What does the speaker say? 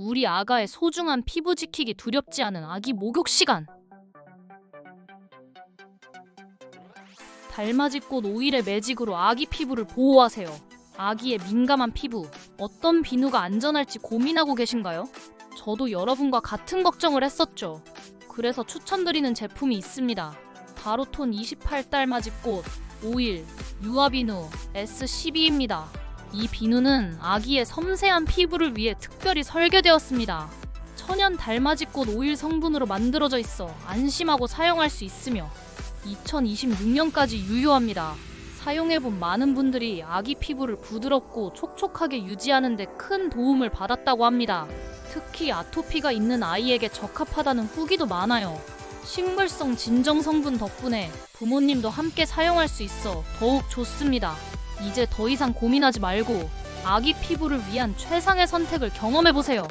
우리 아가의 소중한 피부 지키기 두렵지 않은 아기 목욕 시간. 달맞이꽃 오일의 매직으로 아기 피부를 보호하세요. 아기의 민감한 피부, 어떤 비누가 안전할지 고민하고 계신가요? 저도 여러분과 같은 걱정을 했었죠. 그래서 추천드리는 제품이 있습니다. 바로톤 28 달맞이꽃 오일 유아비누 S12입니다. 이 비누는 아기의 섬세한 피부를 위해 특별히 설계되었습니다. 천연 달맞이꽃 오일 성분으로 만들어져 있어 안심하고 사용할 수 있으며 2026년까지 유효합니다. 사용해본 많은 분들이 아기 피부를 부드럽고 촉촉하게 유지하는 데 큰 도움을 받았다고 합니다. 특히 아토피가 있는 아이에게 적합하다는 후기도 많아요. 식물성 진정 성분 덕분에 부모님도 함께 사용할 수 있어 더욱 좋습니다. 이제 더 이상 고민하지 말고 아기 피부를 위한 최상의 선택을 경험해 보세요.